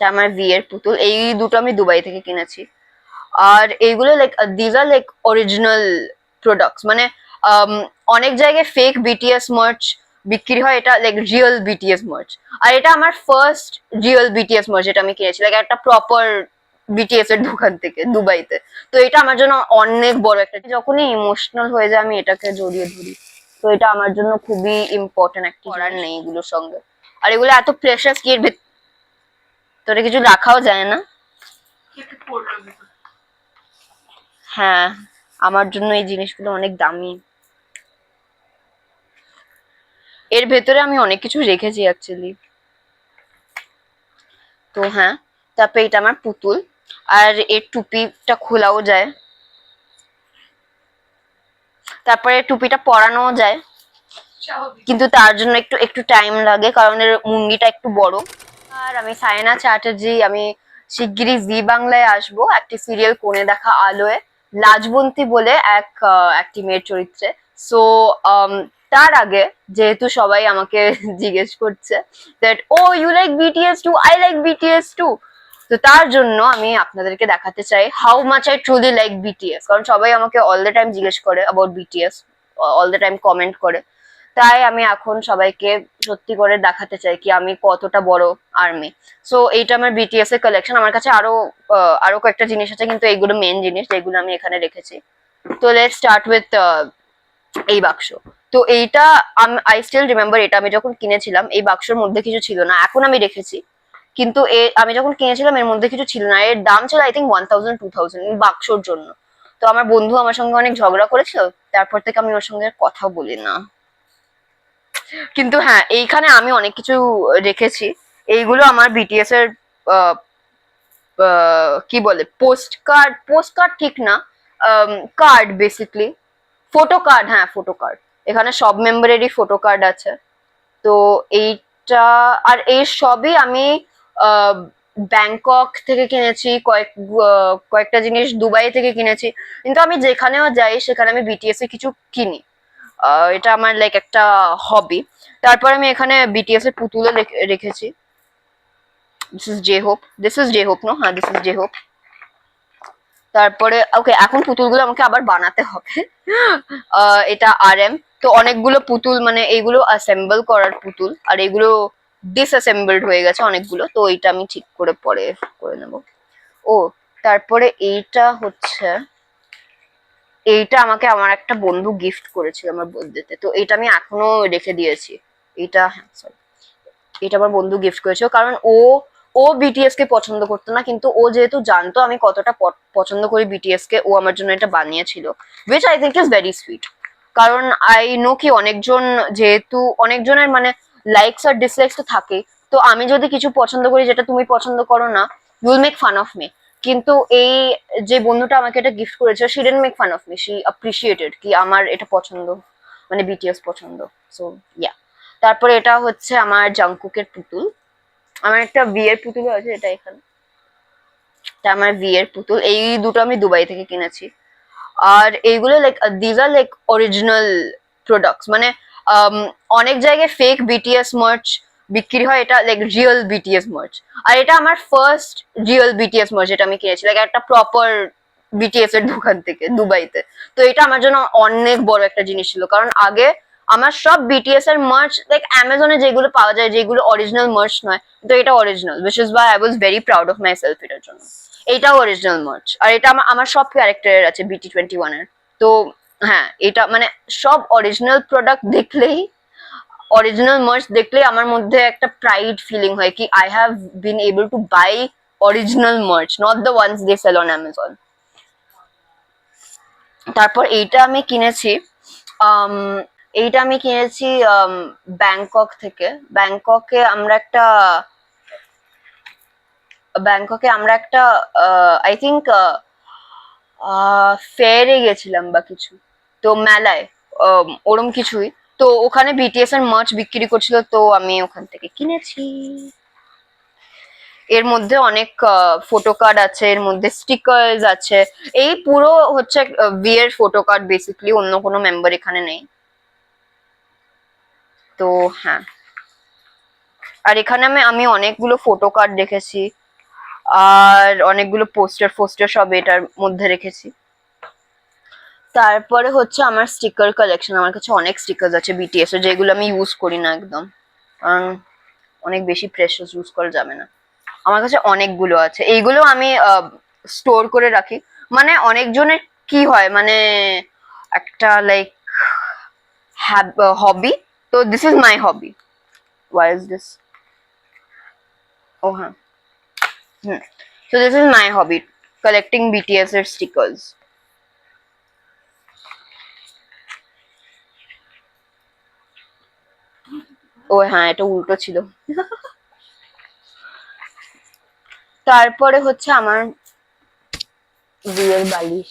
এটা আমার বিয়ের পুতুল। এই দুটো আমি দুবাই থেকে কিনেছি। আর এইগুলো লাইক দিজ আর লাইক অরিজিনাল প্রোডাক্টস মানে um, অনেক জায়গায় ফেক বিটিএস মার্চ বিক্রি হয়। এটা লাইক রিয়েল বিটিএস মার্চ আর এটা আমার ফার্স্ট রিয়েল বিটিএস মার্চ যেটা আমি কিনেছি। লাইক একটা প্রপার বিটিএস এর দোকান থেকে দুবাইতে। তো এটা আমার জন্য অনেক বড় একটা যখনই ইমোশনাল হয়ে যায় আমি এটাকে জড়িয়ে ধরি। তো এটা আমার জন্য খুবই ইম্পর্টেন্ট একটা করার নেই এগুলোর সঙ্গে। আর এগুলো এত প্রেশাস কি এর ভেতরে কিছু রাখাও যায় না। হ্যাঁ আমার জন্য এই জিনিসগুলো অনেক দামি। এর ভেতরে আমি অনেক কিছু রেখেছি অ্যাকচুয়ালি তো হ্যাঁ তারপরে এটা আমার পুতুল। আর এর টুপিটা খোলাও যায়। তারপরে টুপিটা পরানোও যায়। কিন্তু তার জন্য একটু একটু টাইম লাগে কারণ এর মুন্ডিটা একটু বড়। আর আমি সায়না চ্যাটার্জি, আমি শিগগিরই জি বাংলায় আসব, একটি সিরিয়াল কোণে দেখা আলোয়, লাজবন্তী বলে এক একটি মেয়ের চরিত্রে। সো তার আগে যেহেতু সবাই আমাকে জিজ্ঞেস করছে that oh you like BTS too I like BTS too তো তার জন্য আমি আপনাদেরকে দেখাতে চাই how much I truly like BTS কারণ সবাই আমাকে অল দ্য টাইম জিজ্ঞেস করে about BTS all the time comment করে। তাই আমি এখন সবাইকে সত্যি করে দেখাতে চাই কি আমি কতটা বড় আর্মি সো এইটা আমার বিটিএস এর কালেকশন আমার কাছে আরও আরও কয়েকটা জিনিস আছে, কিন্তু এইগুলো মেন জিনিস যেগুলো আমি এখানে রেখেছি। তো লেট স্টার্ট উইথ এই বাক্স। তো, এইটা আই স্টিল রিমেম্বার এটা আমি যখন কিনেছিলাম, এই বাক্সের মধ্যে কিছু ছিল না। এখন আমি রেখেছি। কিন্তু এ, আমি যখন কিনেছিলাম, এর মধ্যে কিছু ছিল না। এর দাম ছিল I think one thousand two thousand বাক্সর জন্য। তো, আমার বন্ধু আমার সঙ্গে অনেক ঝগড়া করেছিল। তারপর থেকে আমি ওর সঙ্গে কথা বলি না। কিন্তু হ্যাঁ এইখানে আমি অনেক কিছু রেখেছি। এইগুলো আমার বিটিএস এর কি বলে পোস্ট কার্ড পোস্ট কার্ড ঠিক না কার্ড বেসিকলি ফটো কার্ড হ্যাঁ ফটো কার্ড এখানে সব মেম্বারেরই ফটো কার্ড আছে। তো এইটা, আর এই সবই আমি ব্যাংকক থেকে কিনেছি, কয়েক কয়েকটা জিনিস দুবাই থেকে কিনেছি। কিন্তু আমি যেখানেও যাই, সেখানে আমি বিটিএস এ কিছু কিনি। এটা আমার লাইক একটা হবি তারপর আমি এখানে বিটিএস এর পুতুলও রেখে- রেখেছি। This is J Hope this is J Hope no হ্যাঁ দিস ইজ জে হোপ তারপরে ওকে এখন পুতুলগুলো আমাকে আবার বানাতে হবে। এটা আর এম তো অনেকগুলো পুতুল মানে এইগুলো অ্যাসেম্বল করার পুতুল, আর এগুলো ডিসঅ্যাসেম্বলড হয়ে গেছে অনেকগুলো, তো এইটা আমি ঠিক করে পরে করে নেব। ও, তারপরে এইটা হচ্ছে এইটা আমাকে আমার একটা বন্ধু গিফট করেছিল আমার বার্থডেতে তো এটা আমি এখনও রেখে দিয়েছি। এটা হ্যাঁ সরি এটা আমার বন্ধু গিফট করেছিল কারণ ও ও বিটিএস কে পছন্দ করতো না, কিন্তু ও যেহেতু জানতো আমি কতটা পছন্দ করি বিটিএস কে, ও আমার জন্য এটা বানিয়েছিল which I think is very sweet কারণ আই নো কি অনেকজন যেহেতু, অনেকজনের মানে লাইকস আর ডিসলাইকস তো থাকে তো আমি যদি কিছু পছন্দ করি যেটা তুমি পছন্দ করো না you'll make fun of me কিন্তু এই যে বন্ধুটা আমাকে এটা গিফট করেছে she didn't make fun of me she appreciated কি আমার এটা পছন্দ মানে বিটিএস পছন্দ সো ইয়া তারপরে এটা হচ্ছে আমার জাংকুকের পুতুল। আমার একটা বিয়ের পুতুল আছে এটা এখানে। এটা আমার বিয়ের পুতুল। এই দুটো আমি দুবাই থেকে কিনেছি। আর এইগুলো লাইক দিজ আর লাইক অরিজিনাল প্রোডাক্টস মানে um, অনেক জায়গায় ফেক বিটিএস মার্চ বিক্রি হয় এটা লাইক রিয়েল বিটিএস মার্চ আর এটা আমার ফার্স্ট রিয়েল বিটিএস মার্চ যেটা আমি কিনেছি লাইক একটা প্রপার বিটিএস এর দোকান থেকে, দুবাইতে। তো এটা আমার জন্য অনেক বড় একটা জিনিস ছিল। কারণ আগে আমার সব বিটিএস এর মার্চ লাইক অ্যামাজনে যেগুলো পাওয়া যায়, যেগুলো অরিজিনাল মার্চ নয়, তো এটা original which is by I was very proud of myself এটার জন্য। এইটাও অরিজিনাল মার্চ আর এটা আমার আমার সব ক্যারেক্টারের আছে বিটি টোয়েন্টি ওয়ানের তো হ্যাঁ এটা মানে সব অরিজিনাল প্রোডাক্ট দেখলেই অরিজিনাল মার্চ দেখলেই আমার মধ্যে একটা প্রাইড ফিলিং হয় কি I have been able to buy original merch not the ones they sell on Amazon তারপর এইটা আমি কিনেছি এইটা আমি কিনেছি ব্যাংকক থেকে। ব্যাংককে আমরা একটা ব্যাংককে আমরা একটা আই থিঙ্ক ফেয়ারে গেছিলাম বা কিছু। তো মেলায় ওরম কিছুই। তো ওখানে বিটিএস এর মার্চ বিক্রি করছিল, তো আমি ওখান থেকে কিনেছি। এর মধ্যে অনেক ফটো কার্ড আছে, এর মধ্যে স্টিকার্স আছে। এই পুরো হচ্ছে বিয়ের ফটো কার্ড বেসিক্যালি অন্য কোনো মেম্বার এখানে নেই। তো হ্যাঁ। আর এখানে আমি আমি অনেকগুলো ফটো কার্ড রেখেছি আর অনেকগুলো পোস্টার ফোস্টার সব এটার মধ্যে রেখেছি। তারপরে হচ্ছে আমার স্টিকার কালেকশন আমার কাছে অনেক স্টিকার আছে বিটিএস এর, যেগুলো আমি ইউজ করি না একদম। কারণ অনেক বেশি প্রেশাস ইউজ করা যাবে না। আমার কাছে অনেকগুলো আছে। এইগুলো আমি স্টোর করে রাখি। মানে অনেকজনের কি হয় মানে একটা লাইক হবি তো this is my hobby why is this ও হ্যাঁ। হুম। So this is my hobby collecting BTS এর স্টিকার্স ও হ্যাঁ এটা উল্টো ছিল। তারপরে হচ্ছে আমার বিয়ের বালিশ।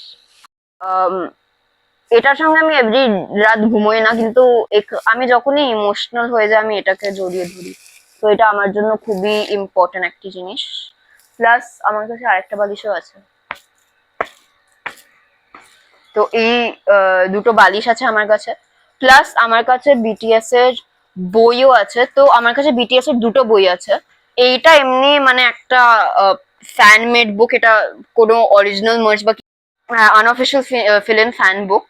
এটার সঙ্গে আমি এভরি রাত ঘুমোই না, কিন্তু আমি যখনই ইমোশনাল হয়ে যাই, আমি এটাকে জড়িয়ে ধরি। তো এটা আমার জন্য খুবই ইম্পর্টেন্ট একটি জিনিস। প্লাস আমার কাছে আরেকটা বালিশও আছে। তো এই দুটো বালিশ আছে আমার কাছে। প্লাস আমার কাছে বিটিএস এর বইও আছে। তো আমার কাছে বিটিএস এর দুটো বই আছে। এইটা এমনি মানে একটা ফ্যান মেড বুক এটা কোনো অরিজিনাল মার্চ বা আনঅফিসিয়াল ফিল্ম ফ্যান বুক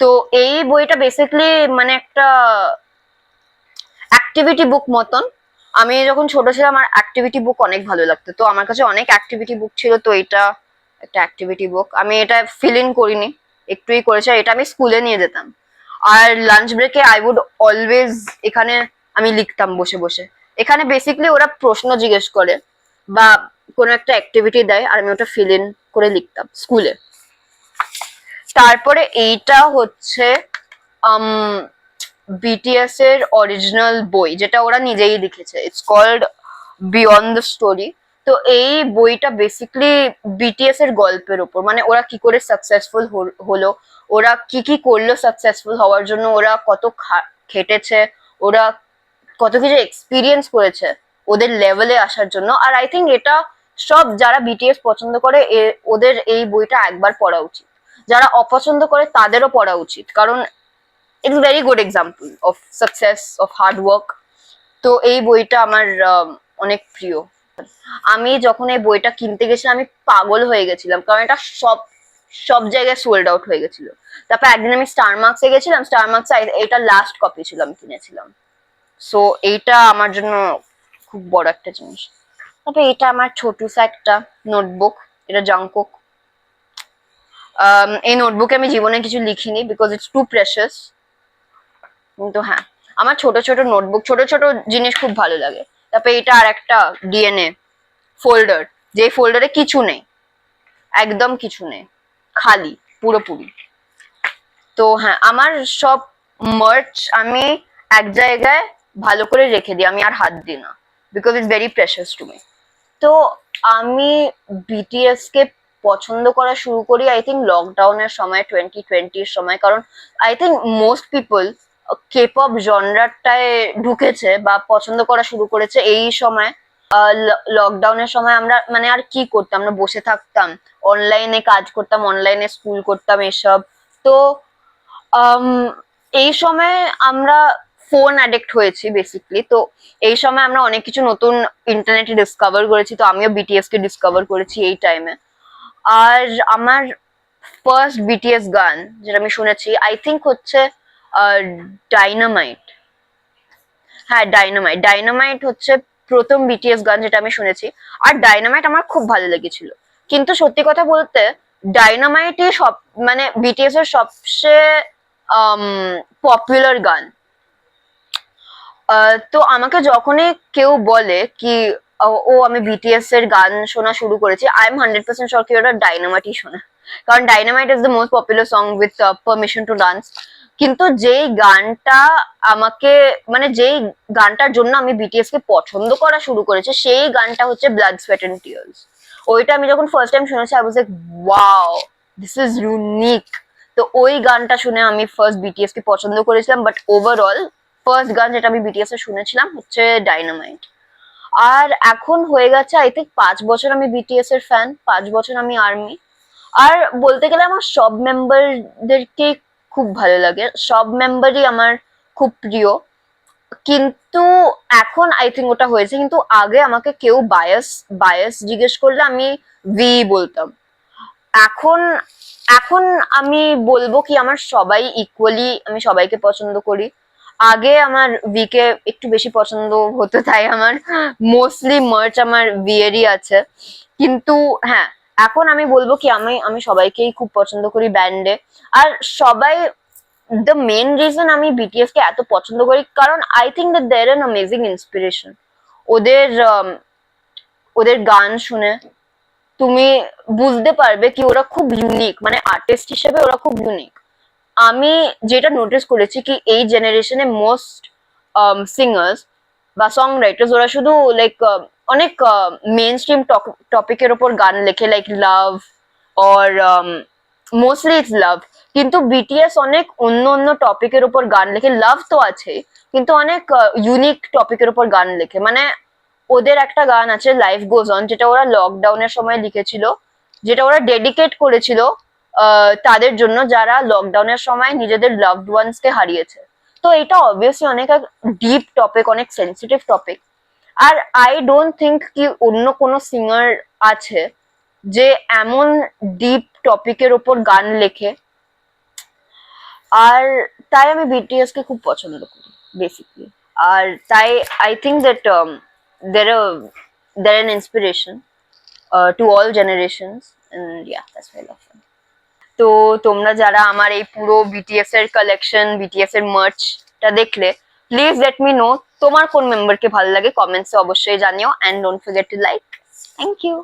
তো এই বইটা বেসিক্যালি মানে একটা অ্যাক্টিভিটি বুক মতন। আমি যখন ছোট ছিলাম, আমার অ্যাক্টিভিটি বুক অনেক ভালো লাগতো। তো আমার কাছে অনেক অ্যাক্টিভিটি বুক ছিল, তো এটা একটা অ্যাক্টিভিটি বুক আমি এটা ফিল ইন করিনি। একটুই করেছি এটা আমি স্কুলে নিয়ে যেতাম। আর লাঞ্চ ব্রেকে আই উড অলওয়েজ এখানে আমি লিখতাম বসে বসে। এখানে বেসিক্যালি ওরা প্রশ্ন জিজ্ঞেস করে বা কোনো একটা অ্যাক্টিভিটি দেয় আর আমি ওটা ফিল ইন করে লিখতাম স্কুলে তারপরে এইটা হচ্ছে বিটিএস এর অরিজিনাল বই, যেটা ওরা নিজেই লিখেছে। It's called Beyond the Story তো এই বইটা বেসিক্যালি বিটিএস এর গল্পের উপর। মানে ওরা কি করে সাকসেসফুল হলো ওরা কি কি করল সাকসেসফুল হওয়ার জন্য? ওরা কত খেটেছে? ওরা কত কিছু এক্সপিরিয়েন্স করেছে ওদের লেভেলে আসার জন্য? আর আই থিঙ্ক এটা সব যারা বিটিএস পছন্দ করে ওদের এই বইটা একবার পড়া উচিত। যারা অপছন্দ করে, তাদেরও পড়া উচিত। কারণ it's very good example of success of hard work তো এই বইটা আমার অনেক প্রিয়। আমি যখন এই বইটা কিনতে গেছিলাম, আমি পাগল হয়ে গেছিলাম, কারণ এটা সব সব জায়গায় সোল্ড আউট হয়ে গেছিল। তারপর একদিন আমি স্টার মার্কসে গেছিলাম স্টার মার্কসে এটা লাস্ট কপি ছিল আমি কিনেছিলাম। সো এইটা আমার জন্য খুব বড় একটা জিনিস। তবে এটা আমার ছোটুসা একটা নোটবুক এটা জাংকুক এই নোটবুকে আমি জীবনে কিছু লিখিনি বিকজ ইটস টু প্রেশাস কিন্তু হ্যাঁ আমার ছোট ছোট নোটবুক ছোট ছোট জিনিস খুব ভালো লাগে। তারপরে এটা আর একটা ডিএনএ ফোল্ডার যে ফোল্ডারে কিছু নেই, একদম কিছু নেই, খালি, পুরোপুরি। তো হ্যাঁ আমার সব মার্চ আমি এক জায়গায় ভালো করে রেখে দিই, আমি আর হাত দিই না because it's very precious to me তো আমি বিটিএস কে পছন্দ করা শুরু করি আই থিঙ্ক লকডাউনের সময় টোয়েন্টি টোয়েন্টির সময়, কারণ I think most people K-pop জনরাটায় ঢুকেছে বা পছন্দ করা শুরু করেছে এই সময়। লকডাউনের সময় আমরা মানে আর কি করতাম? আমরা বসে থাকতাম অনলাইনে কাজ করতাম অনলাইনে স্কুল করতাম এসব। তো এই সময় আমরা ফোন অ্যাডিক্ট হয়েছি বেসিকলি তো, এই সময় আমরা অনেক কিছু নতুন ইন্টারনেটে ডিসকভার করেছি। তো, আমিও বিটিএস কে ডিসকভার করেছি এই টাইমে আর আমার ফার্স্ট বিটিএস গান, যেটা আমি শুনেছি আই থিঙ্ক হচ্ছে ডাইনামাইট হ্যাঁ ডাইনামাইট ডাইনামাইট হচ্ছে প্রথম বিটিএস গান যেটা আমি শুনেছি। আর ডাইনামাইট আমার খুব ভালো লেগেছিল। কিন্তু সত্যি কথা বলতে ডাইনামাইটই সব মানে বিটিএস এর সবচেয়ে পপুলার গান। তো আমাকে যখনই কেউ বলে কি ও, আমি বিটিএস এর গান শোনা শুরু করেছি আই এম হান্ড্রেড পার্সেন্ট শোর কি ওটা ডাইনামাইটই শোনা। কারণ Dynamite is the most popular song with Permission to Dance কিন্তু যেই গানটা আমাকে মানে যেই গানটার জন্য আমি বিটিএস কে পছন্দ করা শুরু করেছি, সেই গানটা হচ্ছে ব্লাড সোয়েট এন্ড টিয়ার্স ওইটা আমি যখন ফার্স্ট টাইম শুনেছি I was like wow this is unique তো ওই গানটা শুনে আমি ফার্স্ট বিটিএস কে পছন্দ করেছিলাম বাট ওভারঅল ফার্স্ট গান যেটা আমি বিটিএস এ শুনেছিলাম হচ্ছে ডাইনামাইট আর এখন হয়ে গেছে আই থিঙ্ক পাঁচ বছর আমি বিটিএস এর ফ্যান পাঁচ বছর আমি আর্মি আর বলতে গেলে আমার সব মেম্বারদেরকে খুব ভালো লাগে। সব মেম্বারই আমার খুব প্রিয়। কিন্তু এখন আই থিঙ্ক ওটা হয়েছে, কিন্তু আগে আমাকে কেউ বায়াস বায়াস জিজ্ঞেস করলে আমি ভি বলতাম। এখন এখন আমি বলব কি আমার সবাই ইকুয়ালি আমি সবাইকে পছন্দ করি। আগে আমার ভিকে একটু বেশি পছন্দ হতো, তাই আমার মোস্টলি মার্চ আমার ভিয়েরই আছে। কিন্তু হ্যাঁ এখন আমি বলব কি আমি আমি সবাইকেই খুব পছন্দ করি ব্যান্ডে। আর সবাই দ্য মেন রিজন আমি বিটিএস কে এত পছন্দ করি কারণ I think that they're an amazing inspiration ওদের um, ওদের গান শুনে তুমি বুঝতে পারবে কি ওরা খুব ইউনিক মানে আর্টিস্ট হিসেবে ওরা খুব ইউনিক আমি যেটা নোটিস করেছি কি এই জেনারেশনে মোস্ট সিঙ্গার্স বা সং রাইটার্স ওরা শুধু লাইক অনেক মেন স্ট্রিম টপিকের ওপর গান লেখে like love or mostly it's love কিন্তু বিটিএস অনেক অন্য অন্য টপিকের উপর গান লেখে লাভ তো আছে, কিন্তু অনেক ইউনিক টপিকের উপর গান লেখে। মানে ওদের একটা গান আছে লাইফ গোজ অন যেটা ওরা লকডাউনের সময় লিখেছিল, যেটা ওরা ডেডিকেট করেছিল তাদের জন্য, যারা লকডাউনের সময় নিজেদের লাভড ওয়ান্স কে হারিয়েছে। তো এটা অবভিয়াসলি অনেক ডিপ টপিক অনেক সেন্সিটিভ টপিক আর আই ডোন্ট থিঙ্ক কি অন্য কোনো সিঙ্গার আছে যে এমন ডিপ টপিকের ওপর গান লেখে। আর তাই আমি বিটিএস কে খুব পছন্দ করি বেসিকলি আর তাই I think that their their inspiration uh, to all generations. And yeah that's them. তো তোমরা যারা আমার এই পুরো বিটিএস এর কালেকশন বিটিএস এর মার্চটা দেখলে প্লিজ লেট মি নো তোমার কোন মেম্বারকে ভালো লাগে কমেন্টসে অবশ্যই জানিও and don't forget to like thank you